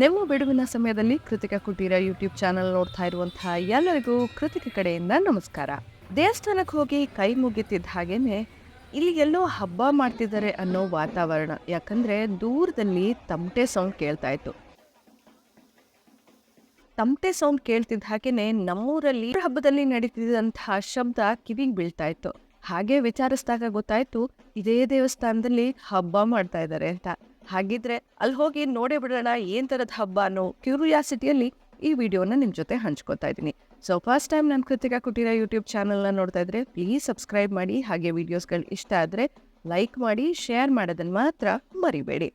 ನೀವು ಬಿಡುವಿನ ಸಮಯದಲ್ಲಿ ಕೃತಿಕ ಕುಟೀರ ಯೂಟ್ಯೂಬ್ ಚಾನಲ್ ನೋಡ್ತಾ ಇರುವಂತಹ ಎಲ್ಲರಿಗೂ ಕೃತಿಕ ಕಡೆಯಿಂದ ನಮಸ್ಕಾರ. ದೇವಸ್ಥಾನಕ್ಕೆ ಹೋಗಿ ಕೈ ಮುಗಿತಿದ್ದ ಹಾಗೇನೆ ಇಲ್ಲಿ ಎಲ್ಲೋ ಹಬ್ಬ ಮಾಡ್ತಿದ್ದಾರೆ ಅನ್ನೋ ವಾತಾವರಣ. ಯಾಕಂದ್ರೆ ದೂರದಲ್ಲಿ ತಮಟೆ ಸೌಂಡ್ ಕೇಳ್ತಾ ಇತ್ತು. ತಮಟೆ ಸೌಂಡ್ ಕೇಳ್ತಿದ್ದ ಹಾಗೇನೆ ನಮ್ಮೂರಲ್ಲಿ ಹಬ್ಬದಲ್ಲಿ ನಡೀತಿದ್ದಂತಹ ಶಬ್ದ ಕಿವಿಗೆ ಬೀಳ್ತಾ ಇತ್ತು. ಹಾಗೆ ವಿಚಾರಿಸಿದಾಗ ಗೊತ್ತಾಯ್ತು, ಇದೇ ದೇವಸ್ಥಾನದಲ್ಲಿ ಹಬ್ಬ ಮಾಡ್ತಾ ಇದ್ದಾರೆ ಅಂತ. ಹಾಗಿದ್ರೆ ಅಲ್ಲಿ ಹೋಗಿ ನೋಡೇ ಬಿಡೋಣ ಏನ್ ತರದ ಹಬ್ಬ ಅನ್ನೋ ಕ್ಯೂರಿಯಾಸಿಟಿಯಲ್ಲಿ ಈ ವಿಡಿಯೋನ ನಿಮ್ ಜೊತೆ ಹಂಚ್ಕೋತಾ ಇದ್ದೀನಿ. ಸೊ ಫಸ್ಟ್ ಟೈಮ್ ನಾನು ಕೃತಿಕಾ ಕುಟೀರ ಯೂಟ್ಯೂಬ್ ಚಾನಲ್ನ ನೋಡ್ತಾ ಇದ್ರೆ ಪ್ಲೀಸ್ ಸಬ್ಸ್ಕ್ರೈಬ್ ಮಾಡಿ, ಹಾಗೆ ವಿಡಿಯೋಸ್ಗಳು ಇಷ್ಟ ಆದ್ರೆ ಲೈಕ್ ಮಾಡಿ ಶೇರ್ ಮಾಡೋದನ್ನ ಮಾತ್ರ ಮರಿಬೇಡಿ.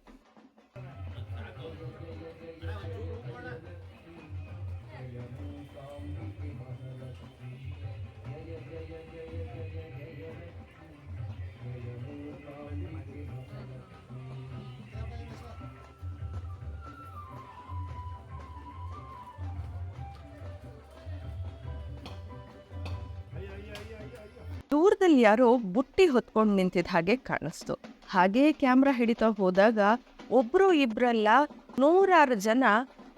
ದೂರದಲ್ಲಿ ಯಾರೋ ಬುಟ್ಟಿ ಹೊತ್ಕೊಂಡು ನಿಂತಿದ್ದ ಹಾಗೆ ಕಾಣಿಸ್ತು. ಹಾಗೆ ಕ್ಯಾಮ್ರಾ ಹಿಡಿತಾ ಹೋದಾಗ ಒಬ್ರು ಇಬ್ರಲ್ಲ ನೂರಾರು ಜನ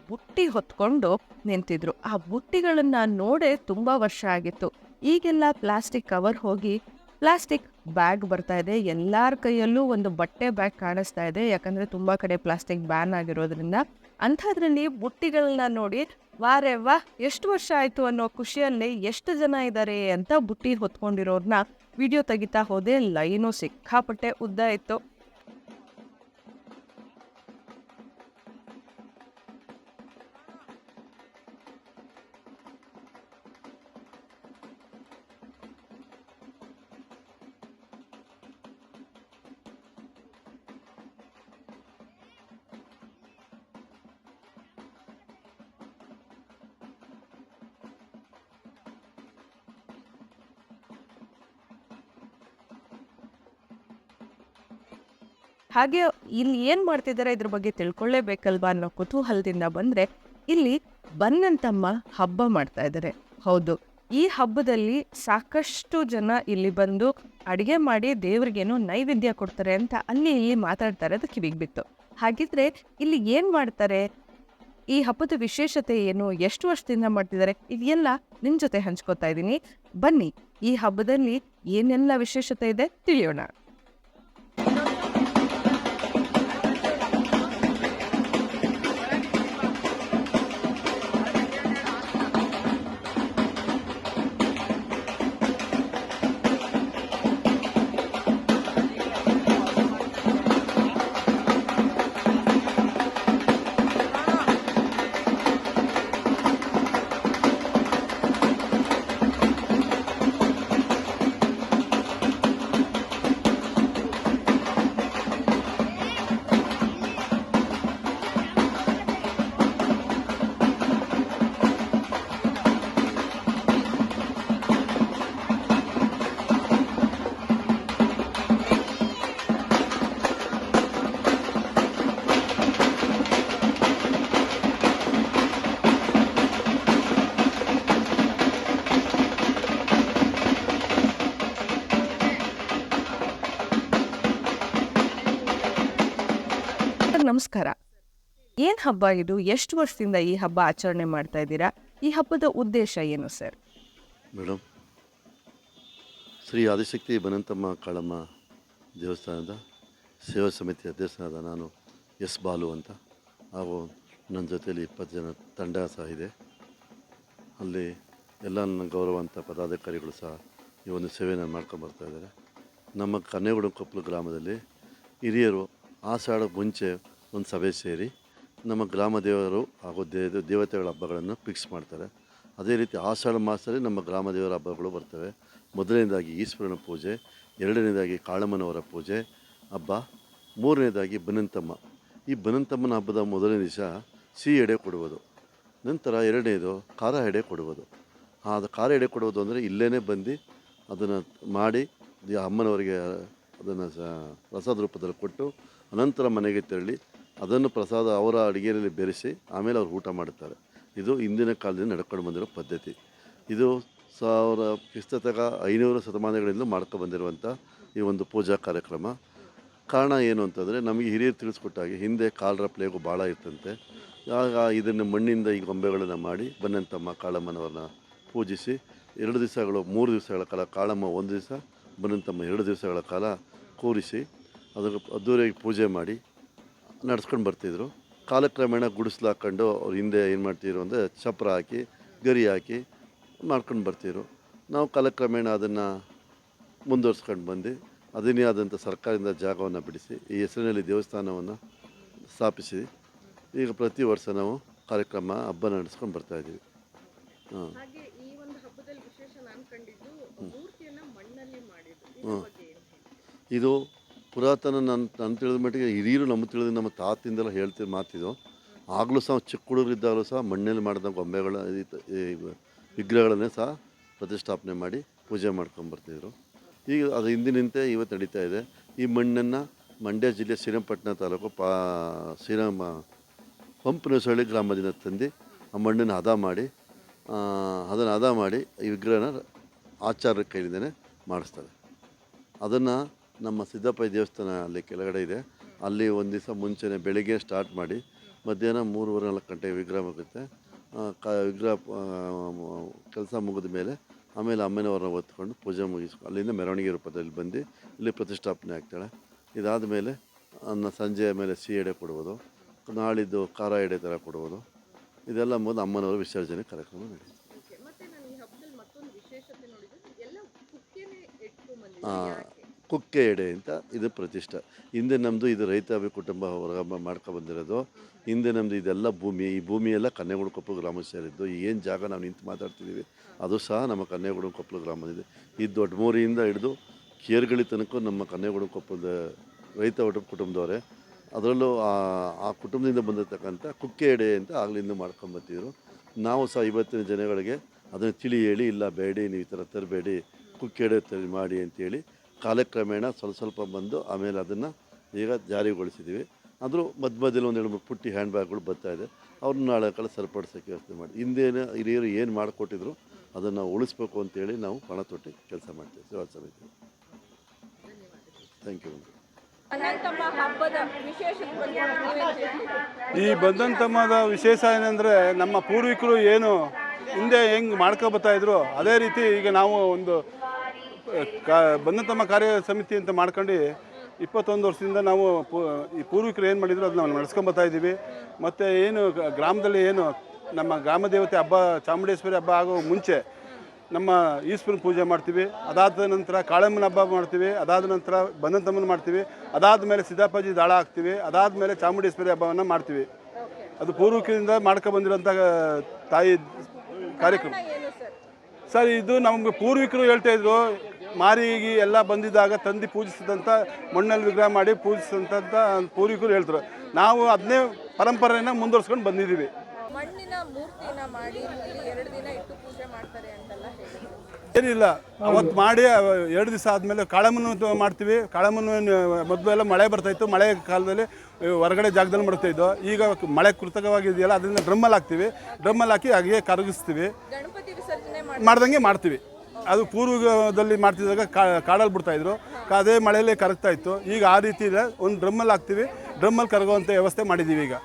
ಬುಟ್ಟಿ ಹೊತ್ಕೊಂಡು ನಿಂತಿದ್ರು. ಆ ಬುಟ್ಟಿಗಳನ್ನ ನೋಡೇ ತುಂಬಾ ವರ್ಷ ಆಗಿತ್ತು. ಈಗೆಲ್ಲ ಪ್ಲಾಸ್ಟಿಕ್ ಕವರ್ ಹೋಗಿ ಪ್ಲಾಸ್ಟಿಕ್ ಬ್ಯಾಗ್ ಬರ್ತಾ ಇದೆ. ಎಲ್ಲಾರ ಕೈಯಲ್ಲೂ ಒಂದು ಬಟ್ಟೆ ಬ್ಯಾಗ್ ಕಾಣಿಸ್ತಾ ಇದೆ. ಯಾಕಂದ್ರೆ ತುಂಬಾ ಕಡೆ ಪ್ಲಾಸ್ಟಿಕ್ ಬ್ಯಾನ್ ಆಗಿರೋದ್ರಿಂದ ಅಂಥದ್ರಲ್ಲಿ ಬುಟ್ಟಿಗಳನ್ನ ನೋಡಿ ವಾರೆ ವಾ, ಎಷ್ಟು ವರ್ಷ ಆಯ್ತು ಅನ್ನೋ ಖುಷಿಯಲ್ಲಿ ಎಷ್ಟು ಜನ ಇದ್ದಾರೆ ಅಂತ ಬುಟ್ಟಿ ಹೊತ್ಕೊಂಡಿರೋರ್ನ ವಿಡಿಯೋ ತೆಗಿತಾ ಹೋದೆ ಲೈನು ಸಿಕ್ಕಾಪಟ್ಟೆ ಉದ್ದ ಇತ್ತು. ಹಾಗೆ ಇಲ್ಲಿ ಏನು ಮಾಡ್ತಿದ್ದಾರೆ ಇದ್ರ ಬಗ್ಗೆ ತಿಳ್ಕೊಳ್ಳೇಬೇಕಲ್ವಾ ಅನ್ನೋ ಕುತೂಹಲದಿಂದ ಬಂದ್ರೆ ಇಲ್ಲಿ ಬನ್ನಂತಮ್ಮ ಹಬ್ಬ ಮಾಡ್ತಾ ಇದ್ದಾರೆ. ಹೌದು. ಈ ಹಬ್ಬದಲ್ಲಿ ಸಾಕಷ್ಟು ಜನ ಇಲ್ಲಿ ಬಂದು ಅಡಿಗೆ ಮಾಡಿ ದೇವ್ರಿಗೇನು ನೈವೇದ್ಯ ಕೊಡ್ತಾರೆ ಅಂತ ಅಲ್ಲಿ ಇಲ್ಲಿ ಮಾತಾಡ್ತಾರೆ ಅದು ಕಿವಿಗೆ ಬಿತ್ತು. ಹಾಗಿದ್ರೆ ಇಲ್ಲಿ ಏನ್ ಮಾಡ್ತಾರೆ? ಈ ಹಬ್ಬದ ವಿಶೇಷತೆ ಏನು? ಎಷ್ಟು ವರ್ಷದಿಂದ ಮಾಡ್ತಿದ್ದಾರೆ? ಇದೆಲ್ಲ ನಿಮ್ಮ ಜೊತೆ ಹಂಚ್ಕೋತಾ ಇದ್ದೀನಿ. ಬನ್ನಿ, ಈ ಹಬ್ಬದಲ್ಲಿ ಏನೆಲ್ಲ ವಿಶೇಷತೆ ಇದೆ ತಿಳಿಯೋಣ. ನಮಸ್ಕಾರ. ಏನು ಹಬ್ಬ ಇದು? ಎಷ್ಟು ವರ್ಷದಿಂದ ಈ ಹಬ್ಬ ಆಚರಣೆ ಮಾಡ್ತಾ ಇದ್ದೀರಾ? ಈ ಹಬ್ಬದ ಉದ್ದೇಶ ಏನು, ಸರ್? ಮೇಡಮ್ ಶ್ರೀ ಆದಿಶಕ್ತಿ ಬನಂತಮ್ಮ ಕಾಳಮ್ಮ ದೇವಸ್ಥಾನದ ಸೇವಾ ಸಮಿತಿ ಅಧ್ಯಕ್ಷನಾದ ನಾನು ಎಸ್ ಬಾಲು ಅಂತ. ಹಾಗೂ ನನ್ನ ಜೊತೆಯಲ್ಲಿ ಇಪ್ಪತ್ತು ಜನ ತಂಡ ಸಹ ಇದೆ. ಅಲ್ಲಿ ಎಲ್ಲ ನನ್ನ ಗೌರವಾಂತ ಪದಾಧಿಕಾರಿಗಳು ಸಹ ಈ ಒಂದು ಸೇವೆಯನ್ನು ಮಾಡ್ಕೊಂಬರ್ತಾ ಇದ್ದಾರೆ. ನಮ್ಮ ಕನ್ನೇಗುಡ ಕೊಪ್ಪಲು ಗ್ರಾಮದಲ್ಲಿ ಹಿರಿಯರು ಆಷಾಢ ಮುಂಚೆ ಒಂದು ಸಭೆ ಸೇರಿ ನಮ್ಮ ಗ್ರಾಮ ದೇವರು ಹಾಗೂ ದೇ- ದೇವತೆಗಳ ಹಬ್ಬಗಳನ್ನು ಫಿಕ್ಸ್ ಮಾಡ್ತಾರೆ. ಅದೇ ರೀತಿ ಆಷಾಢ ಮಾಸದಲ್ಲಿ ನಮ್ಮ ಗ್ರಾಮ ದೇವರ ಹಬ್ಬಗಳು ಬರ್ತವೆ. ಮೊದಲನೇದಾಗಿ ಈಶ್ವರನ ಪೂಜೆ, ಎರಡನೇದಾಗಿ ಕಾಳಮ್ಮನವರ ಪೂಜೆ ಹಬ್ಬ, ಮೂರನೇದಾಗಿ ಬನಂತಮ್ಮ. ಈ ಬನಂತಮ್ಮನ ಹಬ್ಬದ ಮೊದಲನೇ ದಿವಸ ಸಿಹಿ ಎಡೆ ಕೊಡುವುದು, ನಂತರ ಎರಡನೇದು ಖಾರ ಎಡೆ ಕೊಡುವುದು. ಅದು ಖಾರ ಎಡೆ ಕೊಡುವುದು ಅಂದರೆ ಇಲ್ಲೇ ಬಂದು ಅದನ್ನು ಮಾಡಿ ಅಮ್ಮನವರಿಗೆ ಅದನ್ನು ಪ್ರಸಾದ ರೂಪದಲ್ಲಿ ಕೊಟ್ಟು ಅನಂತರ ಮನೆಗೆ ತೆರಳಿ ಅದನ್ನು ಪ್ರಸಾದ ಅವರ ಅಡುಗೆಯಲ್ಲಿ ಬೆರೆಸಿ ಆಮೇಲೆ ಅವರು ಊಟ ಮಾಡುತ್ತಾರೆ. ಇದು ಇಂದಿನ ಕಾಲದಿಂದ ನಡ್ಕೊಂಡು ಬಂದಿರೋ ಪದ್ಧತಿ. ಇದು ಸಾವಿರ, ಕ್ರಿಸ್ತತಕ ಐನೂರು ಶತಮಾನಗಳಿಂದ ಮಾಡ್ಕೊ ಬಂದಿರುವಂಥ ಈ ಒಂದು ಪೂಜಾ ಕಾರ್ಯಕ್ರಮ. ಕಾರಣ ಏನು ಅಂತಂದರೆ, ನಮಗೆ ಹಿರಿಯರು ತಿಳಿಸ್ಕೊಟ್ಟಾಗೆ ಹಿಂದೆ ಕಾಲರ ಪ್ಲೇಗು ಭಾಳ ಇತ್ತಂತೆ. ಆಗ ಇದನ್ನು ಮಣ್ಣಿಂದ ಈ ಗೊಂಬೆಗಳನ್ನು ಮಾಡಿ ಬನ್ನಂತಮ್ಮ ಕಾಳಮ್ಮನವ್ರನ್ನ ಪೂಜಿಸಿ, ಎರಡು ದಿವಸಗಳು, ಮೂರು ದಿವಸಗಳ ಕಾಲ ಕಾಳಮ್ಮ ಒಂದು ದಿವಸ ಬನ್ನಂತಮ್ಮ ಎರಡು ದಿವಸಗಳ ಕಾಲ ಕೂರಿಸಿ, ಅದಕ್ಕೆ ಅದ್ದೂರಿಯಾಗಿ ಪೂಜೆ ಮಾಡಿ ನಡ್ಸ್ಕೊಂಡು ಬರ್ತಿದ್ರು. ಕಾಲಕ್ರಮೇಣ ಗುಡಿಸ್ಲು ಹಾಕ್ಕೊಂಡು ಅವ್ರು ಹಿಂದೆ ಏನು ಮಾಡ್ತಿದ್ರು ಅಂದರೆ ಚಪ್ರ ಹಾಕಿ ಗರಿ ಹಾಕಿ ಮಾಡ್ಕೊಂಡು ಬರ್ತಿದ್ರು. ನಾವು ಕಾಲಕ್ರಮೇಣ ಅದನ್ನು ಮುಂದುವರ್ಸ್ಕೊಂಡು ಬಂದು ಅದನ್ನೇ ಆದಂಥ ಸರ್ಕಾರದಿಂದ ಜಾಗವನ್ನು ಬಿಡಿಸಿ ಈ ಹೆಸರಿನಲ್ಲಿ ದೇವಸ್ಥಾನವನ್ನು ಸ್ಥಾಪಿಸಿ. ಈಗ ಪ್ರತಿ ವರ್ಷ ನಾವು ಕಾರ್ಯಕ್ರಮ ಹಬ್ಬ ನಡೆಸ್ಕೊಂಡು ಬರ್ತಾಯಿದ್ದೀವಿ ಹಾಂ. ಇದು ಪುರಾತನ ನನ್ನ ನನ್ನ ತಿಳಿದ ಮಟ್ಟಿಗೆ ಹಿರಿಯರು ನಮ್ಮ ತಿಳಿದ ನಮ್ಮ ತಾತಿಂದೆಲ್ಲ ಹೇಳ್ತಿರೋ ಮಾತಿದು. ಆಗಲೂ ಸಹ ಚಿಕ್ಕ ಹುಡುಗರಿದ್ದಾಗಲೂ ಸಹ ಮಣ್ಣಲ್ಲಿ ಮಾಡಿದ ಗೊಂಬೆಗಳ ವಿಗ್ರಹಗಳನ್ನೇ ಸಹ ಪ್ರತಿಷ್ಠಾಪನೆ ಮಾಡಿ ಪೂಜೆ ಮಾಡ್ಕೊಂಬರ್ತಿದ್ರು ಈಗ ಅದು ಹಿಂದಿನಿಂತೆ ಇವತ್ತು ನಡೀತಾ ಇದೆ. ಈ ಮಣ್ಣನ್ನು ಮಂಡ್ಯ ಜಿಲ್ಲೆ ಶ್ರೀರಂಗಪಟ್ಟಣ ತಾಲೂಕು ಪಾ ಶ್ರೀರಾಮ ಪಂಪನಸಳ್ಳಿ ಗ್ರಾಮದಿಂದ ತಂದು ಆ ಮಣ್ಣನ್ನು ಹದ ಮಾಡಿ ಅದನ್ನು ಹದ ಮಾಡಿ ಈ ವಿಗ್ರಹನ ಆಚಾರ ಕೈಲಿಂದನೇ ಮಾಡಿಸ್ತಾರೆ. ಅದನ್ನು ನಮ್ಮ ಸಿದ್ದಪ್ಪ ದೇವಸ್ಥಾನ ಅಲ್ಲಿ ಕೆಳಗಡೆ ಇದೆ. ಅಲ್ಲಿ ಒಂದು ದಿವಸ ಮುಂಚೆನೇ ಬೆಳಿಗ್ಗೆ ಸ್ಟಾರ್ಟ್ ಮಾಡಿ ಮಧ್ಯಾಹ್ನ ಮೂರುವರೆ ನಾಲ್ಕು ಗಂಟೆ ವಿಗ್ರಹ ಮುಗುತ್ತೆ ಕ ವಿಗ್ರಹ ಕೆಲಸ ಮುಗಿದ ಮೇಲೆ ಆಮೇಲೆ ಅಮ್ಮನವರನ್ನ ಹೊತ್ಕೊಂಡು ಪೂಜೆ ಮುಗಿಸ್ಕೊಂಡು ಅಲ್ಲಿಂದ ಮೆರವಣಿಗೆ ರೂಪದಲ್ಲಿ ಬಂದು ಇಲ್ಲಿ ಪ್ರತಿಷ್ಠಾಪನೆ ಆಗ್ತಾಳೆ. ಇದಾದ ಮೇಲೆ ಅನ್ನ ಸಂಜೆಯ ಮೇಲೆ ಸಿಹಿ ಎಡೆ ಕೊಡುವುದು ನಾಳಿದ್ದು ಖಾರ ಎಡೆ ಥರ ಕೊಡುವುದು ಇದೆಲ್ಲ ಮುಗಿದು ಅಮ್ಮನವರ ವಿಸರ್ಜನೆ ಕಾರ್ಯಕ್ರಮ ನಡೆಯುತ್ತೆ. ಓಕೆ ಕುಕ್ಕೆ ಎಡೆ ಅಂತ ಇದು ಪ್ರತಿಷ್ಠೆ. ಹಿಂದೆ ನಮ್ಮದು ಇದು ರೈತಾಭಿ ಕುಟುಂಬ ಹೊರಗ ಮಾಡ್ಕೊ ಬಂದಿರೋದು. ಹಿಂದೆ ನಮ್ಮದು ಇದೆಲ್ಲ ಭೂಮಿ. ಈ ಭೂಮಿ ಎಲ್ಲ ಕನ್ನೆಗುಡು ಕೊಪ್ಪಲು ಗ್ರಾಮ ಸೇರಿದ್ದು. ಏನು ಜಾಗ ನಾವು ನಿಂತು ಮಾತಾಡ್ತಿದ್ದೀವಿ ಅದು ಸಹ ನಮ್ಮ ಕನ್ನೆಗುಡು ಕೊಪ್ಪಲು ಗ್ರಾಮದಿದೆ ಈ ದೊಡ್ಡಮೂರಿಯಿಂದ ಹಿಡಿದು ಕೇರ್ಗಳಿ ತನಕ ನಮ್ಮ ಕನ್ನೆಗುಡು ಕೊಪ್ಪದ ರೈತ ಕುಟುಂಬದವರೇ, ಅದರಲ್ಲೂ ಆ ಆ ಕುಟುಂಬದಿಂದ ಬಂದಿರತಕ್ಕಂಥ ಕುಕ್ಕೆ ಎಡೆ ಅಂತ ಆಗ್ಲಿಂದ ಮಾಡ್ಕೊಂಬತ್ತಿದ್ರು ನಾವು ಸಹ ಇವತ್ತಿನ ಜನಗಳಿಗೆ ಅದನ್ನು ತಿಳಿ ಹೇಳಿ, ಇಲ್ಲ, ಬೇಡಿ, ನೀವು ಈ ಥರ ತರಬೇಡಿ ಕುಕ್ಕೆಡೆ ತರಿ ಮಾಡಿ ಅಂತೇಳಿ ಕಾಲಕ್ರಮೇಣ ಸ್ವಲ್ಪ ಸ್ವಲ್ಪ ಬಂದು ಆಮೇಲೆ ಅದನ್ನು ಈಗ ಜಾರಿಗೊಳಿಸಿದ್ದೀವಿ. ಆದರೂ ಮಧ್ಯ ಮಧ್ಯದಲ್ಲಿ ಒಂದು ಮೂರು ಪುಟ್ಟಿ ಹ್ಯಾಂಡ್ ಬ್ಯಾಗ್ಗಳು ಬರ್ತಾ ಇದೆ. ಅವ್ರನ್ನ ನಾಳೆ ಕಾಲ ಸರಿಪಡಿಸೋಕ್ಕೆ ವ್ಯವಸ್ಥೆ ಮಾಡಿ. ಹಿಂದೇನು ಹಿರಿಯರು ಏನು ಮಾಡಿಕೊಟ್ಟಿದ್ರು ಅದನ್ನು ಉಳಿಸ್ಬೇಕು ಅಂತೇಳಿ ನಾವು ಪಣ ತೊಟ್ಟಿ ಕೆಲಸ ಮಾಡ್ತೀವಿ. ಸೇವಾ ಸಮಿತಿ ಥ್ಯಾಂಕ್ ಯು ಅನಂತಮ್ಮ ಹಬ್ಬದ ವಿಶೇಷತೆ ಬಗ್ಗೆ ನೀವೇನ್ ಈ ಬಂದಂತಮ್ಮದ ವಿಶೇಷ ಏನಂದರೆ ನಮ್ಮ ಪೂರ್ವಿಕರು ಏನು ಹಿಂದೆ ಹೆಂಗೆ ಮಾಡ್ಕೊಬತ್ತಾ ಇದ್ರು ಅದೇ ರೀತಿ ಈಗ ನಾವು ಒಂದು ಕಾ ತಮ್ಮ ಕಾರ್ಯ ಸಮಿತಿ ಅಂತ ಮಾಡ್ಕೊಂಡು ಇಪ್ಪತ್ತೊಂದು ವರ್ಷದಿಂದ ನಾವು ಪೂ ಈ ಪೂರ್ವಿಕರು ಏನು ಮಾಡಿದ್ರು ಅದನ್ನ ನಾವು ನಡ್ಸ್ಕೊಂಬರ್ತಾ ಇದ್ದೀವಿ. ಮತ್ತು ಏನು ಗ- ಗ್ರಾಮದಲ್ಲಿ ಏನು ನಮ್ಮ ಗ್ರಾಮ ದೇವತೆ ಹಬ್ಬ ಚಾಮುಂಡೇಶ್ವರಿ ಹಬ್ಬ ಆಗೋ ಮುಂಚೆ ನಮ್ಮ ಈಶ್ವರನ ಪೂಜೆ ಮಾಡ್ತೀವಿ. ಅದಾದ ನಂತರ ಕಾಳಮ್ಮನ ಹಬ್ಬ ಮಾಡ್ತೀವಿ. ಅದಾದ ನಂತರ ಬಂದಂತಮ್ಮನ ಮಾಡ್ತೀವಿ. ಅದಾದ ಮೇಲೆ ಸಿದ್ದಾಪಾಜಿ ದಾಳ ಹಾಕ್ತೀವಿ. ಅದಾದ ಮೇಲೆ ಚಾಮುಂಡೇಶ್ವರಿ ಹಬ್ಬವನ್ನು ಮಾಡ್ತೀವಿ. ಅದು ಪೂರ್ವಿಕರಿಂದ ಮಾಡ್ಕೊ ಬಂದಿರೋಂಥ ತಾಯಿ ಕಾರ್ಯಕ್ರಮ. ಏನು ಸರ್? ಸರ್ ಇದು ನಮಗೆ ಪೂರ್ವಿಕರು ಹೇಳ್ತಾ ಇದ್ರು. ಮಾರಿಗೆ ಎಲ್ಲ ಬಂದಿದ್ದಾಗ ತಂದು ಪೂಜಿಸಿದಂಥ ಮಣ್ಣಲ್ಲಿ ವಿಗ್ರಹ ಮಾಡಿ ಪೂಜಿಸಿದಂಥ ಪೂರ್ವಿಕರು ಹೇಳ್ತಾರೆ. ನಾವು ಅದನ್ನೇ ಪರಂಪರೆಯನ್ನು ಮುಂದುವರ್ಸ್ಕೊಂಡು ಬಂದಿದ್ದೀವಿ. ಮಣ್ಣಿನ ಮೂರ್ತಿನ ಮಾಡಿ ಎರಡು ದಿನ ಇಟ್ಟು ಪೂಜೆ ಮಾಡ್ತಾರೆ ಅಂತೆಲ್ಲ ಏನಿಲ್ಲ ಅವತ್ತು ಮಾಡಿ ಎರಡು ದಿವಸ ಆದಮೇಲೆ ಕಾಳಮನ್ನು ಮಾಡ್ತೀವಿ. ಕಾಳಮನ್ನು ಮೊದಲು ಎಲ್ಲ ಮಳೆ ಬರ್ತಾಯಿತ್ತು ಮಳೆ ಕಾಲದಲ್ಲಿ ಹೊರಗಡೆ ಜಾಗದಲ್ಲಿ ಮಾಡ್ತಾ ಇದ್ದೋ ಈಗ ಮಳೆ ಕೃತಕವಾಗಿದೆಯಲ್ಲ ಅದರಿಂದ ಡ್ರಮ್ಮಲ್ಲಿ ಹಾಕ್ತೀವಿ. ಡ್ರಮ್ಮಲ್ಲಿ ಹಾಕಿ ಹಾಗೆ ಕರಗಿಸ್ತೀವಿ ಮಾಡ್ದಂಗೆ ಮಾಡ್ತೀವಿ. ಅದು ಪೂರ್ವದಲ್ಲಿ ಮಾಡ್ತಿದ್ದಾಗ ಕಾಡಲ್ಲಿ ಬಿಡ್ತಾಯಿದ್ರು ಅದೇ ಮಳೆಯಲ್ಲೇ ಕರಗ್ತಾ ಇತ್ತು. ಈಗ ಆ ರೀತಿ ಇಲ್ಲ ಒಂದು ಡ್ರಮ್ಮಲ್ಲಿ ಹಾಕ್ತೀವಿ. ಡ್ರಮ್ಮಲ್ಲಿ ಕರಗುವಂಥ ವ್ಯವಸ್ಥೆ ಮಾಡಿದ್ದೀವಿ ಈಗ.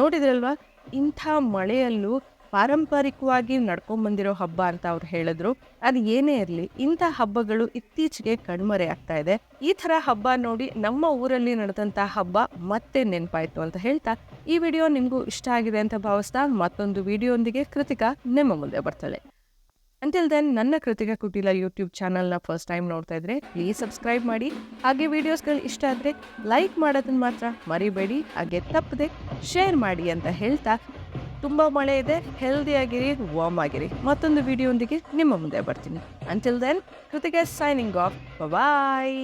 ನೋಡಿದ್ರಲ್ವಾ? ಇಂಥ ಮಳೆಯಲ್ಲೂ ಪಾರಂಪರಿಕವಾಗಿ ನಡ್ಕೊಂಬಂದಿರೋ ಹಬ್ಬ ಅಂತ ಅವ್ರು ಹೇಳಿದ್ರು. ಅದು ಏನೇ ಇರಲಿ, ಇಂಥ ಹಬ್ಬಗಳು ಇತ್ತೀಚೆಗೆ ಕಣ್ಮರೆ ಆಗ್ತಾ ಇದೆ. ಈ ಥರ ಹಬ್ಬ ನೋಡಿ ನಮ್ಮ ಊರಲ್ಲಿ ನಡೆದಂಥ ಹಬ್ಬ ಮತ್ತೆ ನೆನಪಾಯಿತು ಅಂತ ಹೇಳ್ತಾ, ಈ ವಿಡಿಯೋ ನಿಮಗೂ ಇಷ್ಟ ಆಗಿದೆ ಅಂತ ಭಾವಿಸ್ತಾ ಮತ್ತೊಂದು ವಿಡಿಯೋಂದಿಗೆ ಕೃತಿಕಾ ನಿಮ್ಮ ಮುಂದೆ ಬರ್ತಾಳೆ. ಅಂಟಿಲ್ ದೆನ್ ನನ್ನ ಕೃತಿಕಾ ಕುಟಿಲ ಯೂಟ್ಯೂಬ್ ಚಾನಲ್ನ ಫಸ್ಟ್ ಟೈಮ್ ನೋಡ್ತಾ ಇದ್ರೆ ಪ್ಲೀಸ್ ಸಬ್ಸ್ಕ್ರೈಬ್ ಮಾಡಿ. ಹಾಗೆ ವಿಡಿಯೋಸ್ಗಳು ಇಷ್ಟ ಆದರೆ ಲೈಕ್ ಮಾಡೋದನ್ನು ಮಾತ್ರ ಮರಿಬೇಡಿ. ಹಾಗೆ ತಪ್ಪದೆ ಶೇರ್ ಮಾಡಿ ಅಂತ ಹೇಳ್ತಾ, ತುಂಬ ಮಳೆ ಇದೆ ಹೆಲ್ದಿ ಆಗಿರಿ ವಾರ್ಮ್ ಆಗಿರಿ. ಮತ್ತೊಂದು ವಿಡಿಯೋಂದಿಗೆ ನಿಮ್ಮ ಮುಂದೆ ಬರ್ತೀನಿ. Until then Krithika signing off bye